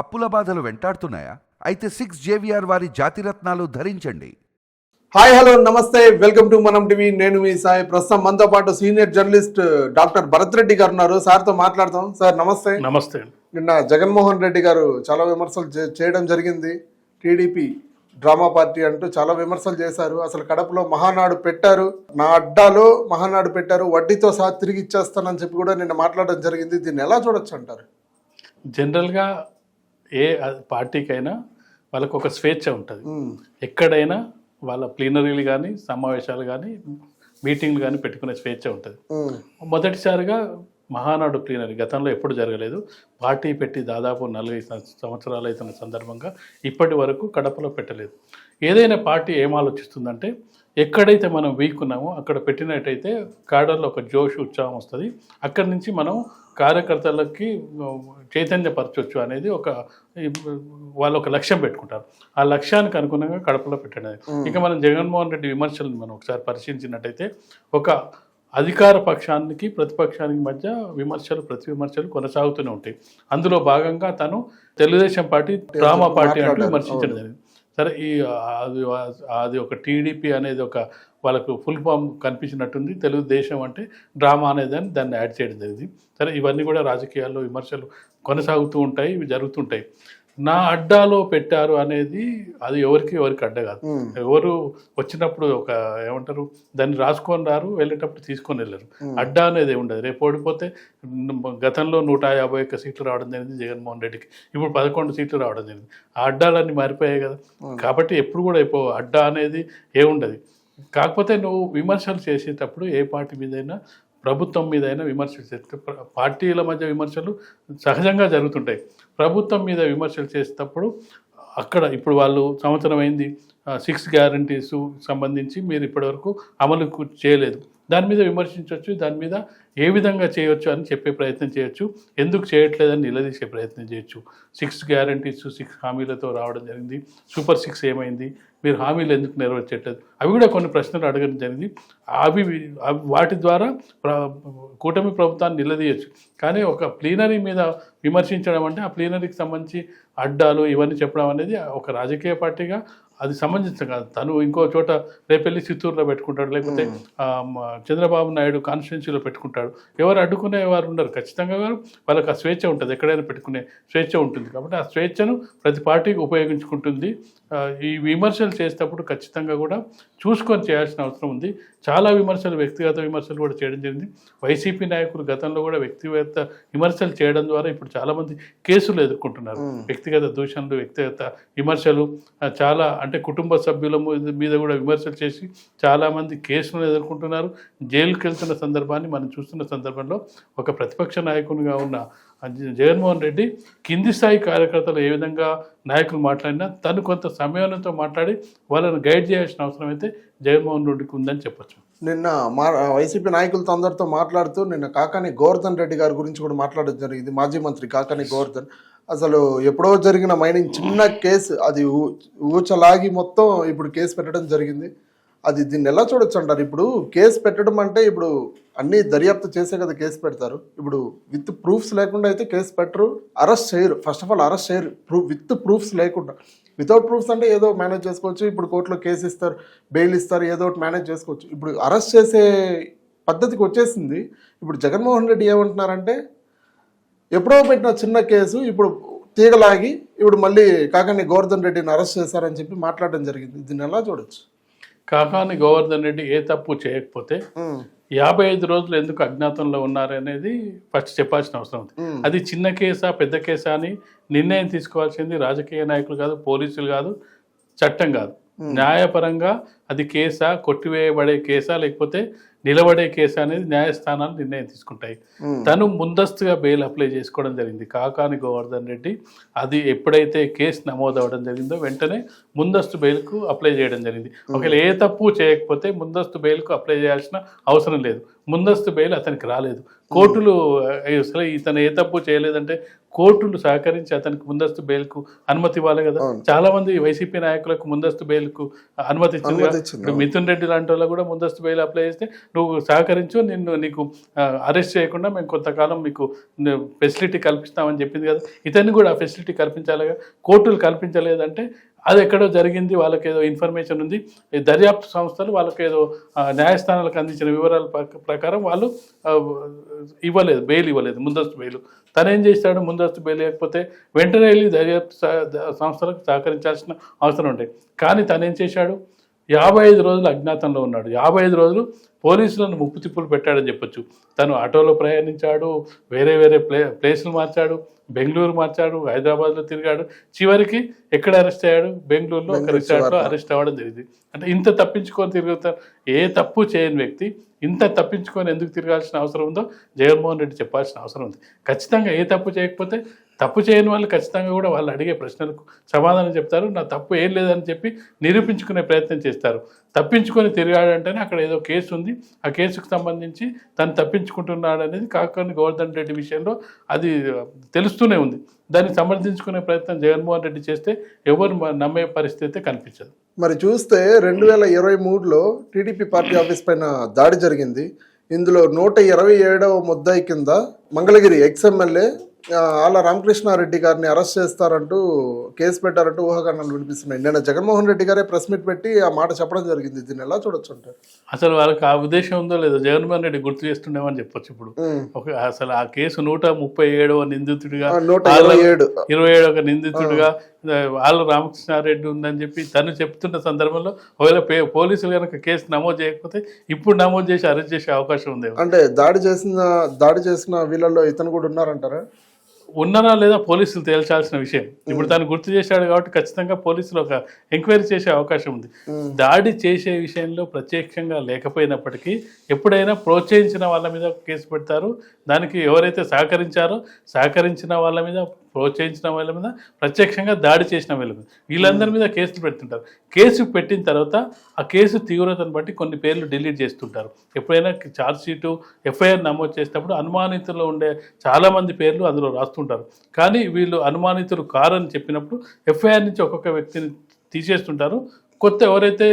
అప్పుల బాధలు వెంటాడుతున్నాయా? అయితే సిక్స్ జేవిఆర్ వారి జాతిరత్నాలు ధరించండి. హాయ్ హలో నమస్తే. Welcome to Manam TV. నేను మీ సాయి ప్రస్తుతం. మనతో పాటు senior journalist doctor Bharath Reddy గారు ఉన్నారు. సార్తో మాట్లాడతాం. సార్ నమస్తే. నమస్తే నిన్న జగన్మోహన్ రెడ్డి గారు చాలా విమర్శలు చే- చేయడం జరిగింది. టీడీపీ డ్రామా పార్టీ అంటూ చాలా విమర్శలు చేశారు. అసలు కడపలో మహానాడు పెట్టారు. నా అడ్డాలో మహానాడు పెట్టారు. వడ్డీతో సహా తిరిగి ఇచ్చేస్తానని చెప్పి కూడా నిన్న మాట్లాడడం జరిగింది. దీన్ని ఎలా చూడొచ్చు అంటారు? జనరల్గా ఏ పార్టీకైనా వాళ్ళకు ఒక స్వేచ్ఛ ఉంటుంది. ఎక్కడైనా వాళ్ళ ప్లీనరీలు కానీ సమావేశాలు కానీ మీటింగ్లు కానీ పెట్టుకునే స్వేచ్ఛ ఉంటుంది. మొదటిసారిగా మహానాడు ప్లీనరీ గతంలో ఎప్పుడు జరగలేదు. పార్టీ పెట్టి దాదాపు నలభై సంవత్సరాలు అవుతున్న సందర్భంగా ఇప్పటి వరకు కడపలో పెట్టలేదు. ఏదైనా పార్టీ ఏం ఆలోచిస్తుందంటే ఎక్కడైతే మనం వీక్ ఉన్నామో అక్కడ పెట్టినట్టయితే కాడర్లో ఒక జోష్ ఉత్సాహం వస్తుంది. అక్కడి నుంచి మనం కార్యకర్తలకి చైతన్యపరచవచ్చు అనేది ఒక వాళ్ళు ఒక లక్ష్యం పెట్టుకుంటారు. ఆ లక్ష్యానికి అనుగుణంగా కడపలో పెట్టడం ఇక మనం జగన్మోహన్ రెడ్డి విమర్శలను మనం ఒకసారి పరిశీలించినట్టయితే ఒక అధికార పక్షానికి ప్రతిపక్షానికి మధ్య విమర్శలు ప్రతి విమర్శలు కొనసాగుతూనే ఉంటాయి. అందులో భాగంగా తను తెలుగుదేశం పార్టీ డ్రామా పార్టీ అంటూ. విమర్శించడం జరిగింది. సరే ఈ అది అది ఒక టీడీపీ అనేది ఒక వాళ్ళకు ఫుల్ ఫామ్ కనిపించినట్టుంది. తెలుగుదేశం అంటే డ్రామా అనేది అని దాన్ని యాడ్ చేయడం జరిగింది. సరే ఇవన్నీ కూడా రాజకీయాల్లో విమర్శలు కొనసాగుతూ ఉంటాయి ఇవి జరుగుతుంటాయి నా అడ్డాలో పెట్టారు అనేది అది ఎవరికి ఎవరికి అడ్డ కాదు. ఎవరు వచ్చినప్పుడు ఒక ఏమంటారు దాన్ని రాసుకొని రారు వెళ్ళేటప్పుడు తీసుకొని వెళ్ళరు. అడ్డా అనేది ఉండదు. రేపు ఓడిపోతే గతంలో నూట యాభై ఒక్క సీట్లు రావడం జరిగింది జగన్మోహన్ రెడ్డికి. ఇప్పుడు పదకొండు సీట్లు రావడం జరిగింది. ఆ అడ్డాలన్నీ మారిపోయాయి కదా. కాబట్టి ఎప్పుడు కూడా అయిపో అడ్డా అనేది ఏముండదు కాకపోతే నువ్వు విమర్శలు చేసేటప్పుడు ఏ పార్టీ మీదైనా ప్రభుత్వం మీదైనా విమర్శలు చేస్తే పార్టీల మధ్య విమర్శలు సహజంగా జరుగుతుంటాయి. ప్రభుత్వం మీద విమర్శలు చేసేటప్పుడు అక్కడ ఇప్పుడు వాళ్ళు సంవత్సరం అయింది సిక్స్ గ్యారంటీస్ సంబంధించి మీరు ఇప్పటివరకు అమలు చేయలేదు. దాని మీద విమర్శించవచ్చు దాని మీద ఏ విధంగా చేయొచ్చు అని చెప్పే ప్రయత్నం చేయొచ్చు. ఎందుకు చేయట్లేదని నిలదీసే ప్రయత్నం చేయొచ్చు. సిక్స్ గ్యారంటీస్ సిక్స్ హామీలతో రావడం జరిగింది. సూపర్ సిక్స్ ఏమైంది? మీరు హామీలు ఎందుకు నెరవేర్చట్లేదు? అవి కూడా కొన్ని ప్రశ్నలు అడగడం జరిగింది. అవి అవి వాటి ద్వారా కూటమి ప్రభుత్వాన్ని నిలదీయచ్చు. కానీ ఒక ప్లీనరీ మీద విమర్శించడం అంటే ఆ ప్లీనరీకి సంబంధించి అడ్డాలు ఇవన్నీ చెప్పడం అనేది ఒక రాజకీయ పార్టీగా అది సమంజసం కాదు. తను ఇంకో చోట రేపెళ్ళి చిత్తూరులో పెట్టుకుంటాడు లేకపోతే చంద్రబాబు నాయుడు కాన్స్టిట్యున్సీలో పెట్టుకుంటాడు. ఎవరు అడ్డుకునే వారు ఉండరు. ఖచ్చితంగా వారు వాళ్ళకి ఆ స్వేచ్ఛ ఉంటుంది. ఎక్కడైనా పెట్టుకునే స్వేచ్ఛ ఉంటుంది. కాబట్టి ఆ స్వేచ్ఛను ప్రతి పార్టీకి ఉపయోగించుకుంటుంది. ఈ విమర్శలు చేసేటప్పుడు ఖచ్చితంగా కూడా చూసుకొని చేయాల్సిన అవసరం ఉంది. చాలా విమర్శలు వ్యక్తిగత విమర్శలు కూడా చేయడం జరిగింది. వైసీపీ నాయకులు గతంలో కూడా వ్యక్తిగత విమర్శలు చేయడం ద్వారా ఇప్పుడు చాలామంది కేసులు ఎదుర్కొంటున్నారు. వ్యక్తిగత దూషణలు వ్యక్తిగత విమర్శలు చాలా అంటే కుటుంబ సభ్యుల మీద- మీద కూడా విమర్శలు చేసి చాలామంది కేసులను ఎదుర్కొంటున్నారు. జైలుకి వెళ్తున్న సందర్భాన్ని మనం చూస్తున్న సందర్భంలో ఒక ప్రతిపక్ష నాయకునిగా ఉన్న జగన్మోహన్ రెడ్డి కింది స్థాయి కార్యకర్తలు ఏ విధంగా నాయకులు మాట్లాడినా తను కొంత సమయంతో మాట్లాడి వాళ్ళని గైడ్ చేయాల్సిన అవసరం అయితే జగన్మోహన్ రెడ్డికి ఉందని చెప్పొచ్చు. నిన్న మా వైసీపీ నాయకులతో అందరితో మాట్లాడుతూ నిన్న కాకాని గోవర్ధన్ రెడ్డి గారి గురించి కూడా మాట్లాడడం జరిగింది. మాజీ మంత్రి కాకాని గోవర్ధన్. అసలు ఎప్పుడో జరిగిన మైనింగ్ చిన్న కేసు అది ఊ- ఊచలాగి మొత్తం ఇప్పుడు కేసు పెట్టడం జరిగింది. అది దీన్ని ఎలా చూడొచ్చు అంటారు? ఇప్పుడు కేసు పెట్టడం అంటే ఇప్పుడు అన్ని దర్యాప్తు చేసే కదా కేసు పెడతారు. ఇప్పుడు విత్ ప్రూఫ్స్ లేకుండా అయితే కేసు పెట్టరు. అరెస్ట్ చేయరు. ఫస్ట్ ఆఫ్ ఆల్ అరెస్ట్ చేయరు. ప్రూఫ్ విత్ ప్రూఫ్స్ లేకుండా. వితౌట్ ప్రూఫ్స్ అంటే ఏదో మేనేజ్ చేసుకోవచ్చు. ఇప్పుడు కోర్టులో కేసు ఇస్తారు బెయిల్ ఇస్తారు ఏదో ఒకటి మేనేజ్ చేసుకోవచ్చు. ఇప్పుడు అరెస్ట్ చేసే పద్ధతికి వచ్చేసింది. ఇప్పుడు జగన్మోహన్ రెడ్డి ఏమంటున్నారంటే ఎప్పుడో పెట్టిన చిన్న కేసు ఇప్పుడు తీగలాగి ఇప్పుడు మళ్ళీ కాకాని గోవర్ధన్ రెడ్డిని అరెస్ట్ చేశారని చెప్పి మాట్లాడడం జరిగింది. దీన్ని ఎలా చూడొచ్చు? కాకాని గోవర్ధన్ రెడ్డి ఏ తప్పు చేయకపోతే యాభై ఐదు రోజులు ఎందుకు అజ్ఞాతంలో ఉన్నారనేది ఫస్ట్ చెప్పాల్సిన అవసరం ఉంది. అది చిన్న కేసా పెద్ద కేసా అని నిర్ణయం తీసుకోవాల్సింది రాజకీయ నాయకులు కాదు పోలీసులు కాదు చట్టం కాదు. న్యాయపరంగా అది కేసా కొట్టివేయబడే కేసా లేకపోతే నిలబడే కేసా అనేది న్యాయస్థానాలు నిర్ణయం తీసుకుంటాయి. తను ముందస్తుగా బెయిల్ అప్లై చేసుకోవడం జరిగింది. కాకాని గోవర్ధన్ రెడ్డి అది ఎప్పుడైతే కేసు నమోదు అవ్వడం జరిగిందో వెంటనే ముందస్తు బెయిల్కు అప్లై చేయడం జరిగింది. ఒకవేళ ఏ తప్పు చేయకపోతే ముందస్తు బెయిల్కు అప్లై చేయాల్సిన అవసరం లేదు. ముందస్తు బెయిల్ అతనికి రాలేదు. కోర్టులు అసలు ఇతను ఏ తప్పు చేయలేదంటే కోర్టులు సహకరించి అతనికి ముందస్తు బెయిల్కు అనుమతి ఇవ్వాలి కదా. చాలా మంది వైసీపీ నాయకులకు ముందస్తు బెయిల్కు అనుమతి ఇచ్చింది ఇప్పుడు మిథున్ రెడ్డి లాంటి వాళ్ళు కూడా ముందస్తు బెయిల్ అప్లై చేస్తే నువ్వు సహకరించు నిన్ను నీకు అరెస్ట్ చేయకుండా మేము కొంతకాలం మీకు ఫెసిలిటీ కల్పిస్తామని చెప్పింది కదా. ఇతన్ని కూడా ఫెసిలిటీ కల్పించాలిగా కోర్టులు కల్పించలేదంటే అది ఎక్కడో జరిగింది వాళ్ళకి ఏదో ఇన్ఫర్మేషన్ ఉంది. దర్యాప్తు సంస్థలు వాళ్ళకి ఏదో న్యాయస్థానాలకు అందించిన వివరాల ప్రకారం వాళ్ళు ఇవ్వలేదు బెయిల్ ఇవ్వలేదు ముందస్తు బెయిల్. తనేం ఏం చేస్తాడు? ముందస్తు బెయిల్ లేకపోతే వెంటనే వెళ్ళి దర్యాప్తు సంస్థలకు సహకరించాల్సిన అవసరం ఉంటాయి కానీ తనేం చేశాడు? యాభై ఐదు రోజులు అజ్ఞాతంలో ఉన్నాడు. యాభై ఐదు రోజులు పోలీసులను ముప్పు తిప్పులు పెట్టాడని చెప్పొచ్చు. తను ఆటోలో ప్రయాణించాడు వేరే వేరే ప్లే ప్లేసులు మార్చాడు బెంగళూరు మార్చాడు హైదరాబాద్లో తిరిగాడు. చివరికి ఎక్కడ అరెస్ట్ అయ్యాడు? బెంగళూరులో ఒక రిసార్ట్లో. అరెస్ట్ అవ్వడం జరిగింది. అంటే ఇంత తప్పించుకొని తిరుగుతారు. ఏ తప్పు చేయని వ్యక్తి ఇంత తప్పించుకొని ఎందుకు తిరగాల్సిన అవసరం ఉందో జగన్మోహన్ రెడ్డి చెప్పాల్సిన అవసరం ఉంది. ఖచ్చితంగా ఏ తప్పు చేయకపోతే తప్పు చేయని వాళ్ళు ఖచ్చితంగా కూడా వాళ్ళు అడిగే ప్రశ్నలకు సమాధానం చెప్తారు. నా తప్పు ఏం లేదని చెప్పి నిరూపించుకునే ప్రయత్నం చేస్తారు. తప్పించుకొని తిరిగాడంటేనే అక్కడ ఏదో కేసు ఉంది. ఆ కేసుకు సంబంధించి తను తప్పించుకుంటున్నాడు అనేది కాకని గోవర్ధన్ రెడ్డి విషయంలో అది తెలుస్తూనే ఉంది. దాన్ని సమర్థించుకునే ప్రయత్నం జగన్మోహన్ రెడ్డి చేస్తే ఎవరు నమ్మే పరిస్థితి అయితే కనిపించదు. మరి చూస్తే రెండు వేల ఇరవై మూడులో టీడీపీ పార్టీ ఆఫీస్ పైన దాడి జరిగింది. ఇందులో నూట ఇరవై ఏడవ ముద్దాయి కింద మంగళగిరి ఎక్స్ఎమ్మెల్యే ఆళ్ళ రామకృష్ణారెడ్డి గారిని అరెస్ట్ చేస్తారంటూ కేసు పెట్టారంటూ ఊహాగానాలు వినిపిస్తున్నాయి. నిన్న జగన్మోహన్ రెడ్డి గారే ప్రెస్ మీట్ పెట్టి ఆ మాట చెప్పడం జరిగింది. దీన్ని ఎలా చూడొచ్చు అంటారు? అసలు వాళ్ళకి ఆ ఉద్దేశం ఉందో లేదో జగన్మోహన్ రెడ్డి గుర్తు చేస్తుండేమని చెప్పొచ్చు ఇప్పుడు. ఒక అసలు ఆ కేసు నూట ముప్పై ఏడవ నిందితుడిగా నూట ఇరవై ఏడు. ఇరవై ఏడవ నిందితుడిగా ఆళ్ళ రామకృష్ణారెడ్డి ఉందని చెప్పి తను చెప్తున్న సందర్భంలో ఒకవేళ పోలీసులు కనుక కేసు నమోదు చేయకపోతే ఇప్పుడు నమోదు చేసి అరెస్ట్ చేసే అవకాశం ఉంది అంటే దాడి చేసిన దాడి చేసిన వీళ్ళల్లో ఇతను కూడా ఉన్నారంటారా? ఉన్నారా లేదా పోలీసులు తేల్చాల్సిన విషయం. ఇప్పుడు తను గుర్తు చేశాడు కాబట్టి ఖచ్చితంగా పోలీసులు ఒక ఎంక్వైరీ చేసే అవకాశం ఉంది. దాడి చేసే విషయంలో ప్రత్యక్షంగా లేకపోయినప్పటికీ ఎప్పుడైనా ప్రోత్సహించిన వాళ్ళ మీద కేసు పెడతారు. దానికి ఎవరైతే సహకరించారో సహకరించిన వాళ్ళ మీద ప్రోత్సహించిన వాళ్ళ మీద ప్రత్యక్షంగా దాడి చేసిన వాళ్ళ మీద. వీళ్ళందరి మీద కేసులు పెడుతుంటారు. కేసు పెట్టిన తర్వాత ఆ కేసు తీవ్రతను బట్టి కొన్ని పేర్లు డిలీట్ చేస్తుంటారు. ఎప్పుడైనా ఛార్జ్ షీటు ఎఫ్ఐఆర్ నమోదు చేసేటప్పుడు అనుమానితుల్లో ఉండే చాలామంది పేర్లు అందులో రాస్తుంటారు. కానీ వీళ్ళు అనుమానితులు కారని చెప్పినప్పుడు ఎఫ్ఐఆర్ నుంచి ఒక్కొక్క వ్యక్తిని తీసేస్తుంటారు. కొత్త ఎవరైతే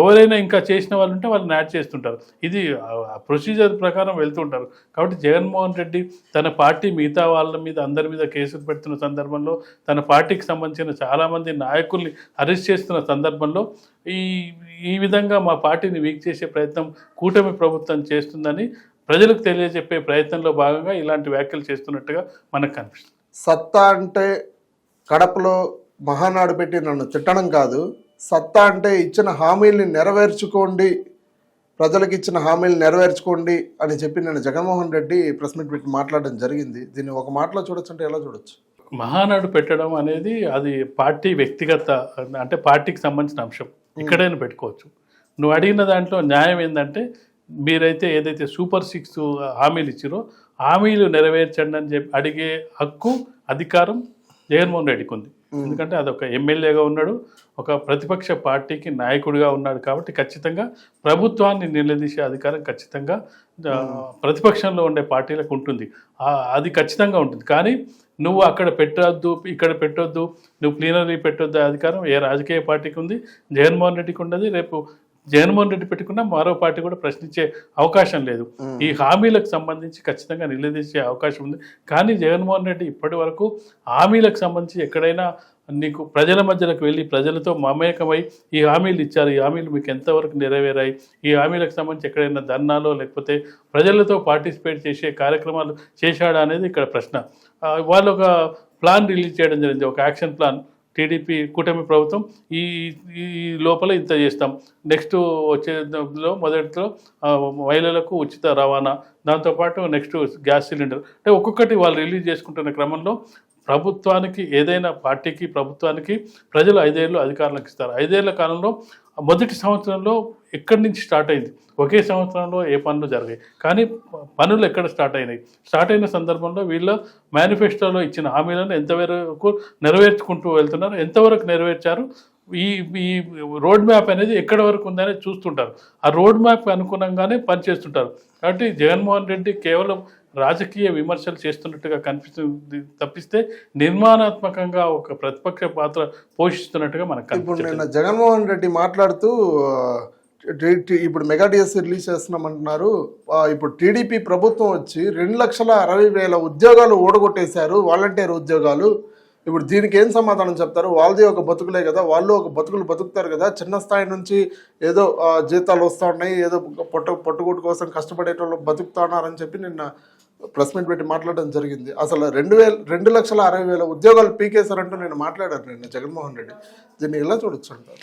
ఎవరైనా ఇంకా చేసిన వాళ్ళు ఉంటే వాళ్ళని యాడ్ చేస్తుంటారు. ఇది ప్రొసీజర్ ప్రకారం వెళ్తుంటారు. కాబట్టి జగన్మోహన్ రెడ్డి తన పార్టీ మిగతా వాళ్ళ మీద అందరి మీద కేసులు పెడుతున్న సందర్భంలో తన పార్టీకి సంబంధించిన చాలామంది నాయకుల్ని అరెస్ట్ చేస్తున్న సందర్భంలో ఈ ఈ విధంగా మా పార్టీని వీక్ చేసే ప్రయత్నం కూటమి ప్రభుత్వం చేస్తుందని ప్రజలకు తెలియజెప్పే ప్రయత్నంలో భాగంగా ఇలాంటి వ్యాఖ్యలు చేస్తున్నట్టుగా మనకు కనిపిస్తుంది. సత్తా అంటే కడపలో మహానాడు పెట్టి నన్ను తిట్టడం కాదు. సత్తా అంటే ఇచ్చిన హామీల్ని నెరవేర్చుకోండి ప్రజలకు ఇచ్చిన హామీలు నెరవేర్చుకోండి అని చెప్పి నేను జగన్మోహన్ రెడ్డి ప్రెస్ మీట్ పెట్టి మాట్లాడడం జరిగింది. దీన్ని ఒక మాటలో చూడొచ్చు అంటే ఎలా చూడొచ్చు? మహానాడు పెట్టడం అనేది అది పార్టీ వ్యక్తిగత అంటే పార్టీకి సంబంధించిన అంశం. ఇక్కడైనా పెట్టుకోవచ్చు. నువ్వు అడిగిన దాంట్లో న్యాయం ఏంటంటే మీరైతే ఏదైతే సూపర్ సిక్స్ హామీలు ఇచ్చిరో హామీలు నెరవేర్చండి అని చెప్పి అడిగే హక్కు అధికారం జగన్మోహన్ రెడ్డికి ఉంది. ఎందుకంటే అదొక ఎమ్మెల్యేగా ఉన్నాడు ఒక ప్రతిపక్ష పార్టీకి నాయకుడిగా ఉన్నాడు కాబట్టి ఖచ్చితంగా ప్రభుత్వాన్ని నిలదీసే అధికారం ఖచ్చితంగా ప్రతిపక్షంలో ఉండే పార్టీలకు ఉంటుంది. అది ఖచ్చితంగా ఉంటుంది. కానీ నువ్వు అక్కడ పెట్టొద్దు ఇక్కడ పెట్టొద్దు నువ్వు ప్లీనరీ పెట్టొద్దు అధికారం ఏ రాజకీయ పార్టీకి ఉంది. జగన్మోహన్ రెడ్డికి ఉండదు. రేపు జగన్మోహన్ రెడ్డి పెట్టుకున్నా మరో పార్టీ కూడా ప్రశ్నించే అవకాశం లేదు. ఈ హామీలకు సంబంధించి ఖచ్చితంగా నిలదీసే అవకాశం ఉంది. కానీ జగన్మోహన్ రెడ్డి ఇప్పటి వరకు హామీలకు సంబంధించి ఎక్కడైనా నీకు ప్రజల మధ్యలోకి వెళ్ళి ప్రజలతో మమేకమై ఈ హామీలు ఇచ్చారు. ఈ హామీలు మీకు ఎంతవరకు నెరవేరాయి? ఈ హామీలకు సంబంధించి ఎక్కడైనా ధర్నాలో లేకపోతే ప్రజలతో పార్టిసిపేట్ చేసే కార్యక్రమాలు చేశాడా అనేది ఇక్కడ ప్రశ్న. వాళ్ళు ఒక ప్లాన్ రిలీజ్ చేయడం జరిగింది. ఒక యాక్షన్ ప్లాన్. టీడీపీ కూటమి ప్రభుత్వం ఈ ఈ లోపల ఇంత చేస్తాం. నెక్స్ట్ వచ్చేలో మొదట్లో మహిళలకు ఉచిత రవాణా. దాంతోపాటు నెక్స్ట్ గ్యాస్ సిలిండర్. అంటే ఒక్కొక్కటి వాళ్ళు రిలీజ్ చేసుకుంటున్న క్రమంలో ప్రభుత్వానికి ఏదైనా పార్టీకి ప్రభుత్వానికి ప్రజలు ఐదేళ్ళు అధికారులకు ఇస్తారు. ఐదేళ్ళ కాలంలో మొదటి సంవత్సరంలో ఎక్కడి నుంచి స్టార్ట్ అయింది? ఒకే సంవత్సరంలో ఏ పనులు జరిగాయి? కానీ పనులు ఎక్కడ స్టార్ట్ అయినాయి? స్టార్ట్ అయిన సందర్భంలో వీళ్ళ మేనిఫెస్టోలో ఇచ్చిన హామీలను ఎంతవరకు నెరవేర్చుకుంటూ వెళ్తున్నారు? ఎంతవరకు నెరవేర్చారు? ఈ ఈ రోడ్ మ్యాప్ అనేది ఎక్కడి వరకు ఉందనేది చూస్తుంటారు. ఆ రోడ్ మ్యాప్ అనుగుణంగానే పనిచేస్తుంటారు. కాబట్టి జగన్మోహన్ రెడ్డి కేవలం రాజకీయ విమర్శలు చేస్తున్నట్టుగా కనిపిస్తుంది తప్పిస్తే నిర్మాణాత్మకంగా ఒక ప్రతిపక్ష పాత్ర పోషిస్తున్నట్టుగా మనకు ఇప్పుడు నిన్న జగన్మోహన్ రెడ్డి మాట్లాడుతూ ఇప్పుడు మెగా డిఎస్సి రిలీజ్ చేస్తున్నామంటున్నారు. ఇప్పుడు టీడీపీ ప్రభుత్వం వచ్చి రెండు లక్షల అరవై వేల ఉద్యోగాలు ఓడగొట్టేశారు వాలంటీర్ ఉద్యోగాలు. ఇప్పుడు దీనికి ఏం సమాధానం చెప్తారు? వాళ్ళది ఒక బతుకులే కదా వాళ్ళు ఒక బతుకులు బతుకుతారు కదా చిన్న స్థాయి నుంచి ఏదో ఆ, జీతాలు వస్తూ ఉన్నాయి ఏదో పొట్ట పొట్టుగుట్టు కోసం కష్టపడేటోళ్ళు బతుకుతా ఉన్నారని చెప్పి నిన్న ప్రెస్ మీట్ పెట్టి మాట్లాడడం జరిగింది. అసలు రెండు వేల రెండు లక్షల అరవై వేల ఉద్యోగాలు పీకేశారంటూ నేను మాట్లాడాను నిన్న జగన్మోహన్ రెడ్డి. దీన్ని ఎలా చూడొచ్చు అంటారు?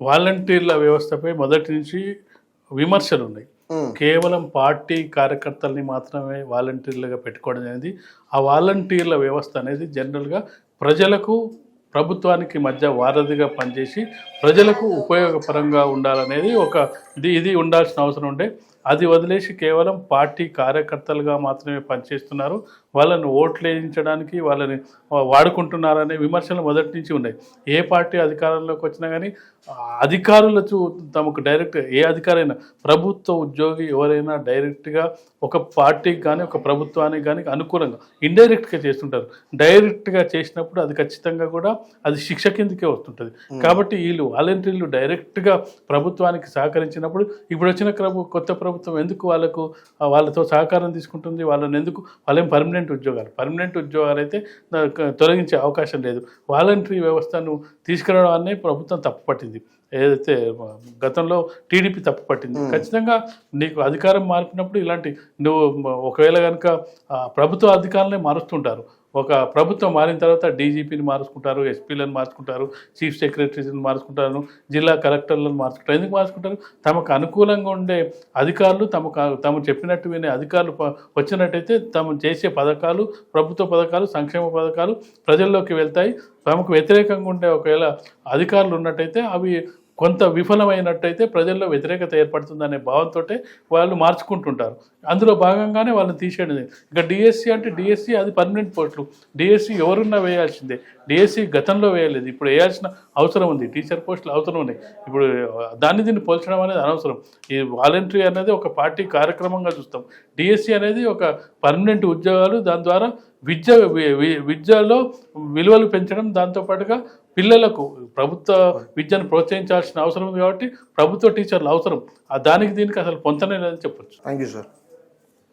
వాలంటీర్ల వ్యవస్థపై మొదటి నుంచి విమర్శలు ఉన్నాయి కేవలం పార్టీ కార్యకర్తల్ని మాత్రమే వాలంటీర్లుగా పెట్టుకోవడం అనేది ఆ వాలంటీర్ల వ్యవస్థ అనేది జనరల్గా ప్రజలకు ప్రభుత్వానికి మధ్య వారధిగా పనిచేసి ప్రజలకు ఉపయోగపరంగా ఉండాలనేది ఒక ఇది ఇది ఉండాల్సిన అవసరం ఉండే. అది వదిలేసి కేవలం పార్టీ కార్యకర్తలుగా మాత్రమే పనిచేస్తున్నారు. వాళ్ళని ఓట్లు వేయించడానికి వాళ్ళని వాడుకుంటున్నారనే విమర్శలు మొదటి నుంచి ఉన్నాయి. ఏ పార్టీ అధికారంలోకి వచ్చినా కానీ అధికారులు తమకు డైరెక్ట్ ఏ అధికారైనా ప్రభుత్వ ఉద్యోగి ఎవరైనా డైరెక్ట్గా ఒక పార్టీకి కానీ ఒక ప్రభుత్వానికి కానీ అనుకూలంగా ఇండైరెక్ట్గా చేస్తుంటారు. డైరెక్ట్గా చేసినప్పుడు అది ఖచ్చితంగా కూడా అది శిక్ష కిందకే వస్తుంటుంది. కాబట్టి వీళ్ళు వాలంటీర్లు డైరెక్ట్గా ప్రభుత్వానికి సహకరించినప్పుడు ఇప్పుడు వచ్చిన ప్రభు కొత్త ప్రభుత్వం ఎందుకు వాళ్ళకు వాళ్ళతో సహకారం తీసుకుంటుంది వాళ్ళని ఎందుకు వాళ్ళేం పర్మనెంట్ ఉద్యోగాలు. పర్మనెంట్ ఉద్యోగాలు అయితే తొలగించే అవకాశం లేదు. వాలంటరీ వ్యవస్థను తీసుకురావడాన్ని ప్రభుత్వం తప్పుపట్టింది ఏదైతే ఆ, గతంలో టీడీపీ తప్పు పట్టింది. ఖచ్చితంగా నీకు అధికారం మారినప్పుడు ఇలాంటి నువ్వు ఒకవేళ కనుక ప్రభుత్వ అధికారులనే మారుస్తుంటారు. ఒక ప్రభుత్వం మారిన తర్వాత డీజీపీని మార్చుకుంటారు ఎస్పీలను మార్చుకుంటారు చీఫ్ సెక్రటరీని మార్చుకుంటారు జిల్లా కలెక్టర్లను మార్చుకుంటారు ఎందుకు మార్చుకుంటారు తమకు అనుకూలంగా ఉండే అధికారులు తమకు తమ చెప్పినట్టు వినే అధికారులు వచ్చినట్టయితే తాము చేసే పథకాలు ప్రభుత్వ పథకాలు సంక్షేమ పథకాలు ప్రజల్లోకి వెళ్తాయి. తమకు వ్యతిరేకంగా ఉండే ఒకవేళ అధికారులు ఉన్నట్టయితే అవి కొంత విఫలమైనట్టయితే ప్రజల్లో వ్యతిరేకత ఏర్పడుతుందనే భావంతో వాళ్ళు మార్చుకుంటుంటారు. అందులో భాగంగానే వాళ్ళని తీసేయడం ఇక డిఎస్సి అంటే డిఎస్సి అది పర్మనెంట్ పోస్టులు డిఎస్సి ఎవరున్నా వేయాల్సిందే. డిఎస్సి గతంలో వేయలేదు. ఇప్పుడు వేయాల్సిన అవసరం ఉంది. టీచర్ పోస్టులు అవసరం ఉన్నాయి. ఇప్పుడు దాన్ని దీన్ని పోల్చడం అనేది అనవసరం. ఈ వాలంటరీ అనేది ఒక పార్టీ కార్యక్రమంగా చూస్తాం. డిఎస్సి అనేది ఒక పర్మనెంట్ ఉద్యోగాలు దాని ద్వారా విద్య విద్యలో విలువలు పెంచడం దాంతోపాటుగా పిల్లలకు ప్రభుత్వ విద్యను ప్రోత్సహించాల్సిన అవసరం ఉంది కాబట్టి ప్రభుత్వ టీచర్లు అవసరం. దానికి దీనికి అసలు పొంతనే లేదని చెప్పొచ్చు. Thank you sir.